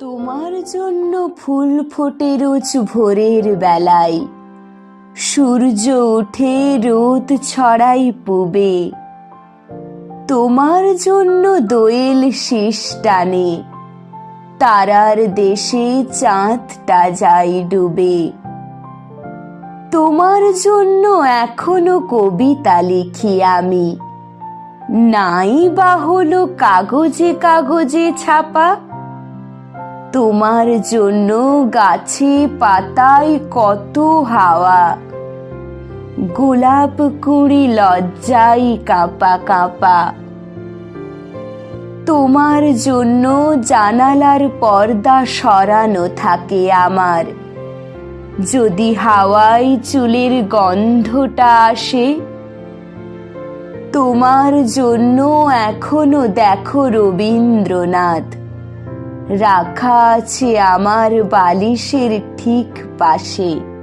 তোমার জন্য ফুল ফোটে রোজ ভোরের বেলায়। সূর্য ওঠে, রোদ ছড়াই পুবে। তোমার জন্য দোয়েল শীষ টানে। তারার দেশে চাঁদটা যায় ডুবে। তোমার জন্য এখনও কবিতা লিখি আমি। নাই বা হলো কাগজে কাগজে ছাপা। তোমার জন্য গাছে পাতায় কত হাওয়া। গোলাপ কুড়ি লজ্জাই কাঁপা কাঁপা। তোমার জন্য জানালার পর্দা সরানো থাকে আমার। যদি হাওয়ায় চুলের গন্ধটা আসে, তোমার জন্য এখনও দেখো রবীন্দ্রনাথ। রাখা আছে আমার বালিশের ঠিক পাশে।